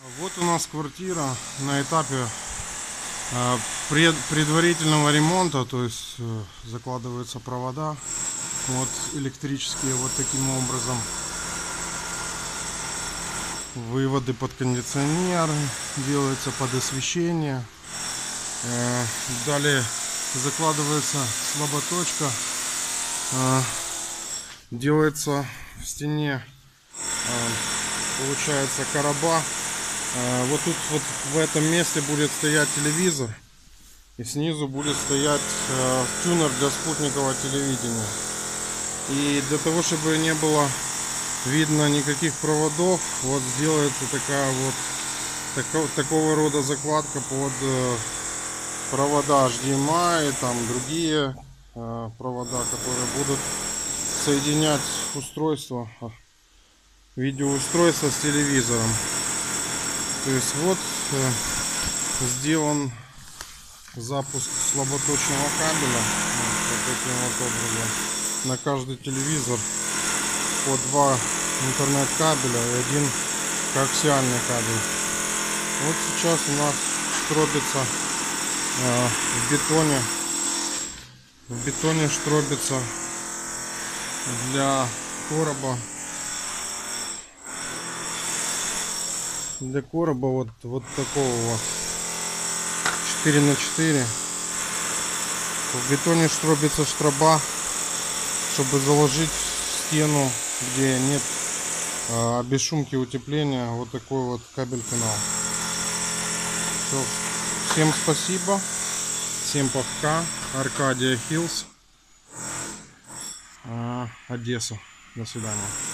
Вот у нас квартира на этапе э, пред- предварительного ремонта, то есть э, закладываются провода, вот электрические вот таким образом. Выводы под кондиционер, делается под освещение. Э, Далее закладывается слаботочка, делается в стене получается короба. Э, Вот тут вот в этом месте будет стоять телевизор. И снизу будет стоять э, тюнер для спутникового телевидения. И для того, чтобы не было видно никаких проводов, вот сделается такая вот тако- такого рода закладка под э, провода HDMI, там другие э, провода, которые будут соединять устройство, а, видеоустройство с телевизором. То есть вот э, сделан запуск слаботочного кабеля вот, таким вот образом на каждый телевизор по два интернет кабеля и один коаксиальный кабель. Вот сейчас у нас штробится э, в бетоне в бетоне штробится для короба для короба вот вот такого вот. 4 на 4 в бетоне штробится штроба чтобы заложить стену где нет а, бесшумки утепления. Вот такой вот кабель канал. Всё. всем спасибо. Всем пока. Аркадия Хиллс а, Одесса. До свидания